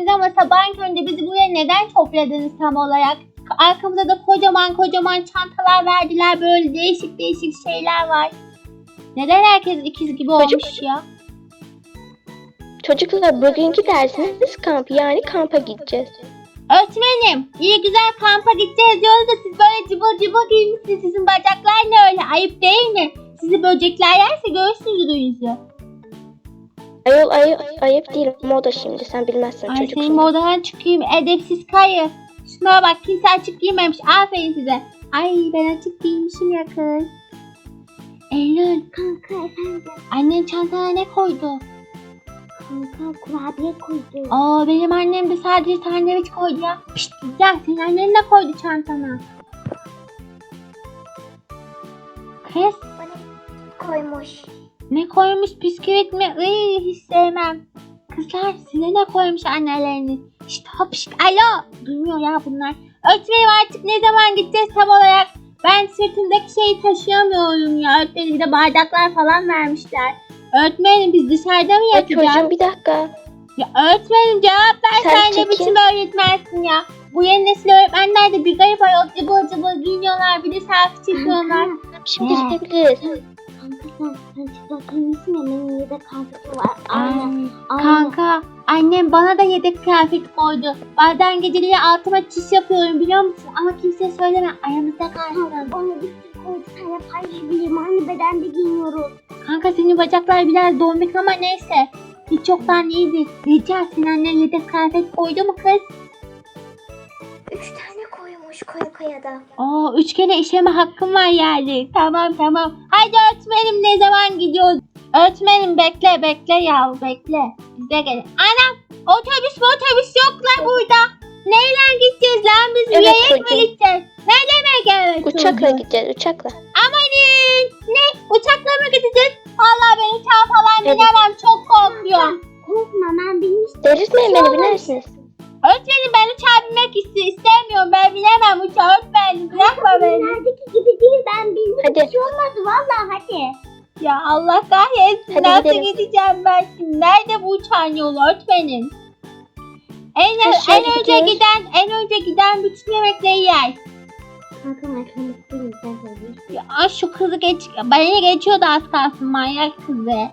affedersiniz ama sabahın köründe bizi buraya neden topladınız tam olarak? Arkamızda da kocaman kocaman çantalar verdiler. Böyle değişik değişik şeyler var. Neden herkes ikiz gibi Çocuk- olmuş ya? Çocuklar bugünkü dersimiz kamp yani kampa gideceğiz. Öğretmenim iyi güzel kampa gideceğiz diyoruz da siz böyle cıbıl cıbıl giymişsiniz. Sizin bacaklar ne öyle ayıp değil mi? Sizi böcekler yerse görürsünüz yüzü. Ayol ay ayıp değil moda şimdi sen bilmezsin Ay çocuksun. senin modadan çıkayım edepsiz kayı. Şuna bak kimse açık giymemiş. Aferin size. Ay ben açık giymişim ya kız. Eylül. Kanka efendim. Annen çantana ne koydu? Kanka kurabiye koydu. Aa benim annem de sadece sandviç koydu ya. Pişt gel senin annen ne koydu çantana? Kız Koymuş. Ne koymuş bisküvit mi? Iy, hiç sevmem. Kızlar size ne koymuş anneleriniz? İşte hapşık alo. Duymuyor ya bunlar. Öğretmenim artık ne zaman gideceğiz tam olarak? Ben sırtımdaki şeyi taşıyamıyorum ya. Öğretmenim bir de bardaklar falan vermişler. Öğretmenim biz dışarıda mı Ay yapacağız? çocuğum bir dakika. Ya öğretmenim cevap ver Sen sen, ne biçim öğretmensin ya. Bu yeni nesil öğretmenler de bir garip ayol cıbıl cıbıl giyiniyorlar bir de selfie çekiyorlar. Şimdi gidebiliriz. Çıplak giymişsin ya benim yedek kıyafetim var. Aynen. Ay, Aynen. kanka annem bana da yedek kıyafet koydu. Bazen geceleri altıma çiş yapıyorum biliyor musun? Ama kimseye söyleme aramızda kalsın. Bana bir sürü koydu. De paylaşabilirim. Aynı bedende giyiniyoruz. Kanka senin bacaklar biraz dombik ama neyse. Hiç çoktan iyiydi. Rica senin annen yedek kıyafet koydu mu kız? Üç tane koymuş koya koya da. Oo, üç kere işeme hakkım var yani. Tamam tamam. Haydi öğretmenim ne zaman gidiyoruz? Öğretmenim bekle bekle ya bekle. Bize gelin. Anam otobüs mü otobüs yok lan burada. Neyle gideceğiz lan biz Evet, yürüyerek mi çocuğum. gideceğiz? Ne demek evet Uçakla çocuğum? gideceğiz uçakla. Amanın ne uçakla mı gideceğiz? Vallahi ben uçağa falan Evet. binemem çok korkuyorum. Korkma ben bilmiştim. Delirtmeyin beni binersiniz. Öğretmenim ben uçağa binmek iste istemiyorum. Ben binemem uçağa öğretmenim. Bırakma beni. Filmlerdeki gibi değil ben bildim. Hadi. Bir şey olmaz valla hadi. Ya Allah kahretsin. Hadi Nasıl gidelim. gideceğim ben şimdi? Nerede bu uçağın yolu öğretmenim? En, Aşağı en önce gidiyoruz. giden en önce giden bütün yemekleri yer. Kanka ben kanıtlıyım sen söyle. Ya ay şu kızı geç. Beni geçiyordu az kalsın manyak kızı.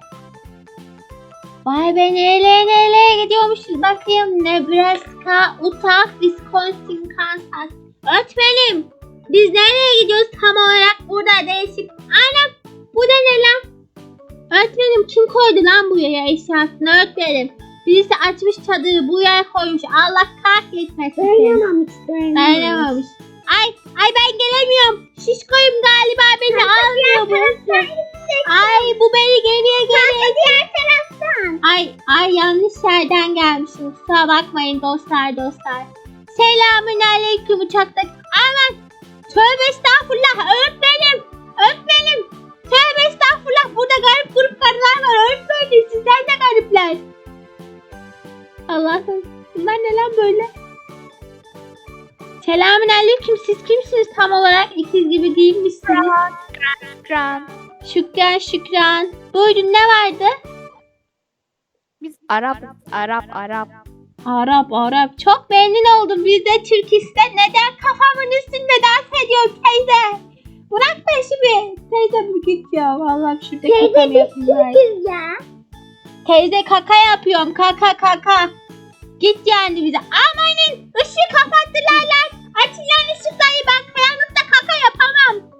Vay be nereye nereye gidiyormuşuz bakayım. Nebraska, Utah, Wisconsin, Kansas. Öğretmenim biz nereye gidiyoruz tam olarak burada değişik. Anam bu da ne lan? Öğretmenim kim koydu lan buraya eşyasını öğretmenim. Birisi açmış çadırı buraya koymuş. Allah kahretmesin. Dayanamamış dayanamamış. Dayanamamış. Ay ay ben gelemiyorum. Şişkoyum galiba beni almıyor burası. Ay bu beni geriye geriye. Diğer taraftan. Ay ay yanlış yerden gelmişim. Kusura bakmayın dostlar dostlar. Selamün aleyküm uçakta. Aman tövbe estağfurullah öğretmenim. Öğretmenim. Tövbe estağfurullah burada garip grup karılar var öğretmenim. Sizden de garipler. Allah'ım bunlar ne lan böyle? Selamün aleyküm. Siz kimsiniz tam olarak? İkiz gibi giyinmişsiniz. Şükran. Şükran şükran. Buyurun ne vardı? Biz Arap, Arap, Arap. Arap Arap. Çok memnun oldum. Biz de Türkistan. Neden kafamın üstünde dans ediyorum teyze? Bırak peşimi. Teyze bir git ya. Vallahi şurada Teyze kaka. Türk'üz ya. Teyze kaka yapıyorum. Kaka kaka. Git yani bize. Amanın ışığı kapattılar lan. Açın lan ışıkları. Ben karanlıkta kaka yapamam.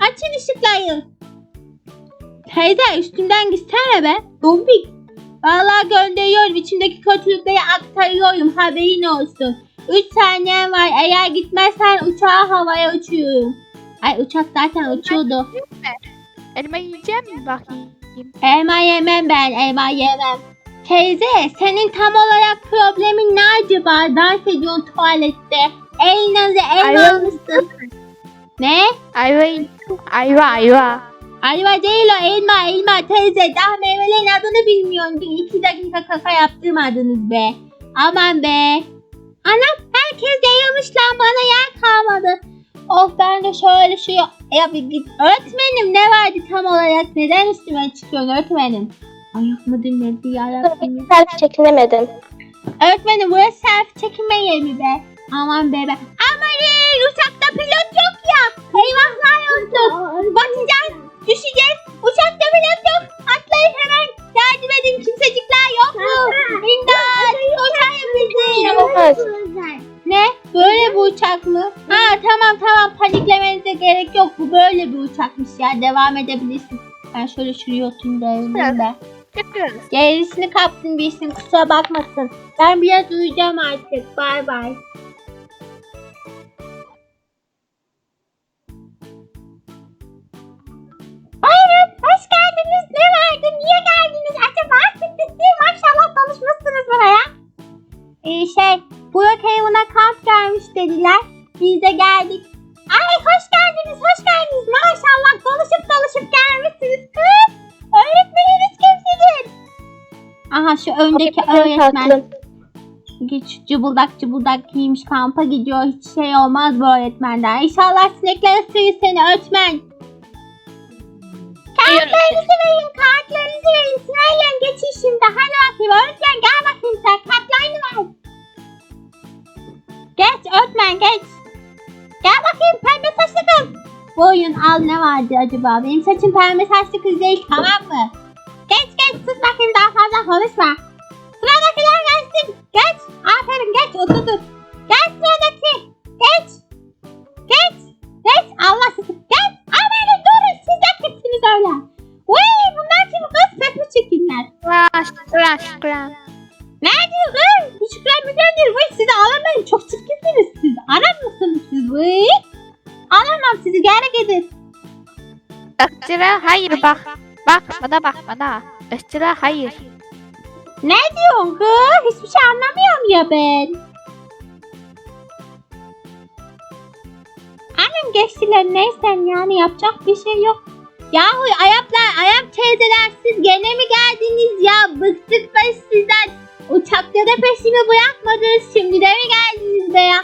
Açın ışıkları. Teyze üstümden gitsene be. Dombik. Vallahi gönderiyorum. İçimdeki kötülükleri aktarıyorum. Haberin olsun. 3 saniyen var. Eğer gitmezsen uçağı havaya uçuyorum. Ay uçak zaten uçuyordu. Elma yiyeceğim mi bakayım? Elma yemem ben. Elma yemem. Teyze senin tam olarak problemin ne acaba? Dans ediyorsun tuvalette. Elinize elma Ayva. almışsın. Ne? Ayva, ayva, ayva. Ayva değil o elma elma teyze. Daha meyvelerin adını bilmiyorsun. Bir iki dakika kaka yaptırmadınız be. Aman be. Anam herkes yayılmış lan bana yer kalmadı. Of ben de şöyle şu ya bir git. Öğretmenim ne vardı tam olarak? Neden üstüme çıkıyorsun öğretmenim? Ayak mı dinledi yarabbim. Selfie çekinemedim. Öğretmenim burası selfie çekinme yeri be? Aman be be. Amanın uçakta pilot yok ya. Eyvahlar olsun. Batacağız. Düşeceğiz. Uçakta pilot yok. Atlayın hemen. Yardım edin kimsecikler yok mu? İmdat. Kurtarın bizi. Ne? Böyle bir uçak mı? Ha tamam tamam paniklemenize gerek yok. Bu böyle bir uçakmış ya. Devam edebilirsin. Ben şöyle şuraya oturayım da eğileyim de. Çıkıyoruz. Gerisini kaptım bir isim kusura bakmasın. Ben biraz uyuyacağım artık. Bay bay. Aha şu öndeki öğretmen. Tatlım. Geç cıbıldak cıbıldak giymiş kampa gidiyor. Hiç şey olmaz bu öğretmenden. İnşallah sinekler ısırır seni öğretmen. Kartlarınızı verin, kartlarınızı verin. Sırayla geçin şimdi. Hadi bakayım öğretmen gel bakayım sen. Kartlarını ver. Geç öğretmen geç. Gel bakayım pembe saçlı kız. Bu oyun al ne vardı acaba? Benim saçım pembe saçlı kız değil tamam mı? Geç geç sus bakayım daha fazla konuşma. Sıradakiler gelsin. Geç. Aferin geç otur. Gel sıradaki. Geç. Geç. Geç. Allah sizi. Geç. Aferin durun. Siz de kimsiniz öyle? Uy bunlar kim kız? Mi çirkinler? Şükran, şükran, şükran. Ne diyor kız? Bir şükran müdür Vay sizi alamayın. Çok çirkinsiniz siz. Aram mısınız siz? Vay. Alamam sizi. Geri gidin. Işçıra hayır bak. Bak bana bak bana. Işçıra hayır. Ne diyorsun kız? Hiçbir şey anlamıyorum ya ben. Annem geçtiler neyse yani yapacak bir şey yok. Yahu ayaplar, ayap teyzeler siz gene mi geldiniz ya? Bıktık be sizden. Uçakta da peşimi bırakmadınız. Şimdi de mi geldiniz be ya?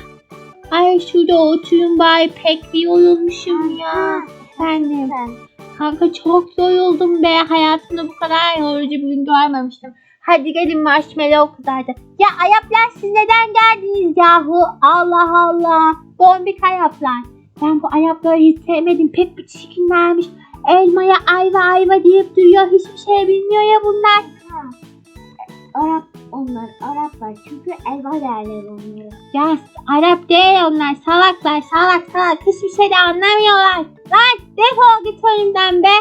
Ay şurada oturun bari pek bir yorulmuşum ya. Efendim. Kanka çok yoruldum be. Hayatımda bu kadar yorucu bir gün görmemiştim. Hadi gelin marshmallow kızardı. Ya ayaplar siz neden geldiniz yahu? Allah Allah. Bombik ayaplar. Ben bu ayapları hiç sevmedim. Pek bir çirkinlermiş. Elmaya ayva ayva deyip duruyor. Hiçbir şey bilmiyor ya bunlar. Arap onlar Araplar çünkü elva derler onlara. Ya Arap değil onlar. Salaklar salak salak. Hiçbir şey de anlamıyorlar. Lan defol git önümden be.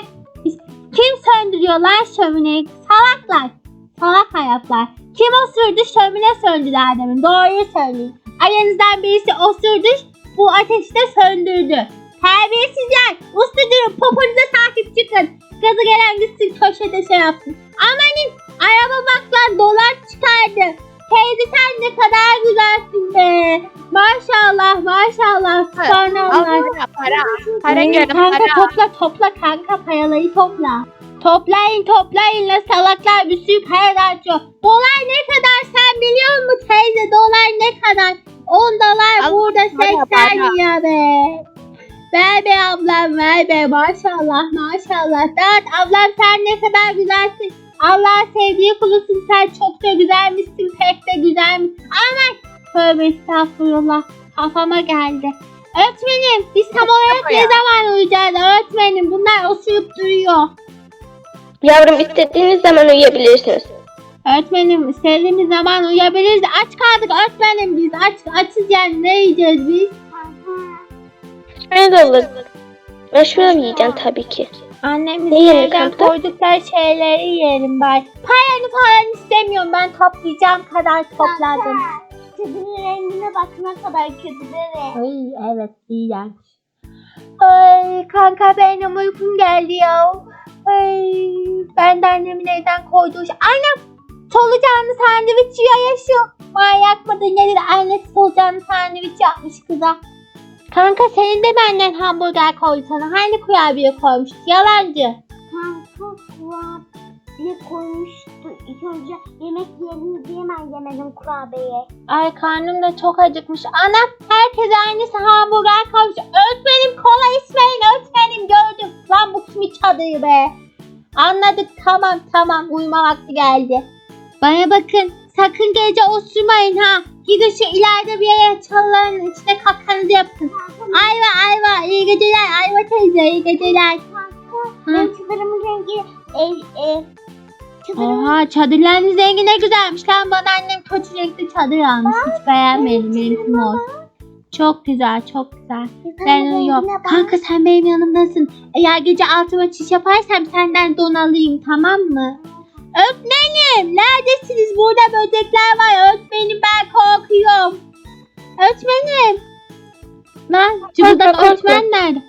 Kim söndürüyor lan şömineyi? Salaklar. Salak hayatlar. Kim osurdu şömine söndüler demin. Doğruyu söyleyin. Aranızdan birisi osurdu bu ateşi de söndürdü. Terbiyesizler. Uslu durun. Poponuza sahip çıkın. Gazı gelen gitsin köşede şey yapsın. Amanın araba bak lan dolar çıkardı. Teyze sen ne kadar güzelsin be. Maşallah maşallah. Sonra onlar. para, para. Para Ee, gördüm kanka para. topla topla kanka paraları topla. Toplayın toplayın la salaklar bir sürü para harcıyor. Dolar ne kadar sen biliyor musun teyze dolar ne kadar? 10 dolar Al, burada para, 80 para. lira be. Ver be ablam ver be maşallah maşallah. Dert ablam sen ne kadar güzelsin. Allah sevdiği kulusun sen çok da güzelmişsin pek de güzelmişsin. Aman tövbe estağfurullah kafama geldi. Öğretmenim biz tam olarak ne zaman uyuyacağız öğretmenim bunlar osurup duruyor. Yavrum istediğiniz zaman uyuyabilirsiniz. Öğretmenim istediğimiz zaman uyuyabiliriz. Aç kaldık öğretmenim biz aç açız yani ne yiyeceğiz biz? De olur. Ben şunu yiyeceğim tabii ki. Annemiz Ne kampta? koydukları şeyleri yiyelim bari. Paranı falan istemiyorum ben toplayacağım kadar topladım. Kedinin rengine bak ne kadar kötü bebe. Ay evet iğrenç. Ay kanka benim uykum geldi ya. Ay ben de annemin evden koyduğu şey. Annem solucanlı sandviç yiyor ya şu. Manyak mıdır nedir annesi solucanlı sandviç yapmış kıza. Kanka senin de benden hamburger koydu sana. Hani kurabiye koymuştu yalancı. Kanka kurabiye koymuştu. İlk önce yemek yiyelim diye ben yemedim kurabiye. Ay karnım da çok acıkmış. Anam herkes aynısı hamburger koymuş. Öğretmenim kola içmeyin öğretmenim gördüm. Lan bu kimi çadırı be. Anladık tamam tamam uyuma vakti geldi. Bana bakın sakın gece osurmayın ha. Gidin şu ileride bir yere çalıların içine kakanızı yapın. Ayva ayva iyi geceler Ayva teyze iyi geceler. Benim çadırımın rengi e, e, çadırımın Oha çadırlarınız rengi ne güzelmiş lan bana annem kötü renkli çadır almış hiç beğenmedim benimki mor. Çok güzel çok güzel. Ben uyuyorum. Kanka sen benim yanımdasın. Eğer gece altıma çiş yaparsam senden don alayım tamam mı? Öğretmenim neredesiniz? Burada böcekler var. Öğretmenim ben korkuyorum. Öğretmenim. Lan korkma. öğretmen nerede?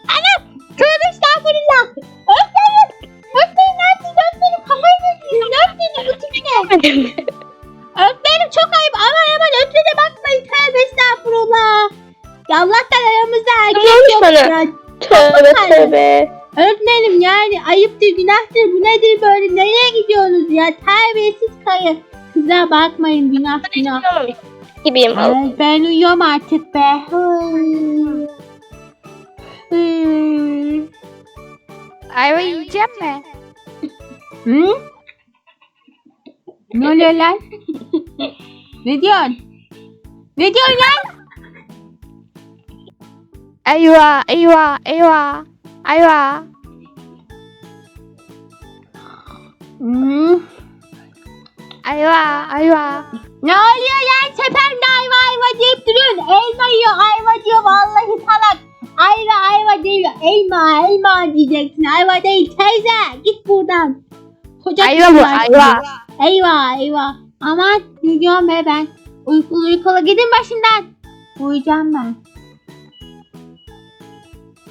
Kayı. Kıza bakmayın günah günah. Gibiyim. Ay, ben uyuyorum artık be. Ayva yiyeceğim mi? Hı? Ne oluyor lan? ne diyorsun? Ne diyorsun lan? Ayva, ayva, ayva. Ayva. Hı? Ayva, ayva. Ne oluyor lan tepemde ayva ayva deyip duruyorsun. Elma yiyor ayva diyor vallahi salak. Ayva ayva değil elma elma diyeceksin. Ayva değil teyze git buradan. Koca Ayva bu, ayva. Eyvah eyvah. Aman gidiyorum be ben. Uykulu uykulu gidin başımdan. Uyuyacağım ben.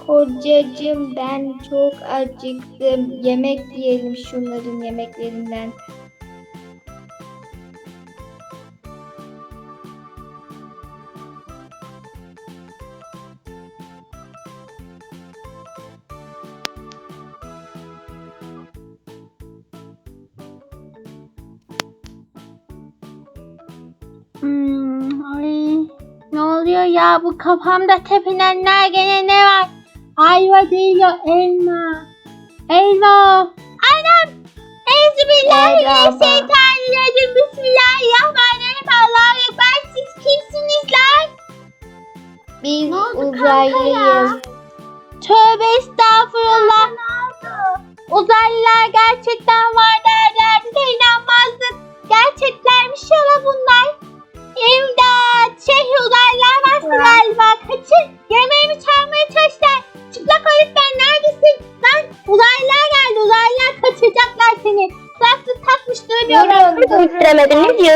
Kocacığım ben çok acıktım. Yemek yiyelim şunların yemeklerinden. Oluyor ya bu kafamda tepinenler gene ne var? Ayva değil o elma. Elma. Anam. Euzubillahimineşşeytanirracim. Bismillahirrahmanirrahim. Allahu Ekber. Siz kimsiniz lan? Biz uzaylıyız. Tövbe estağfurullah. Uzaylılar gerçekten var derlerdi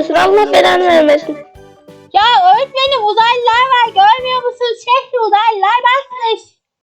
Diyorsun? Allah belanı vermesin.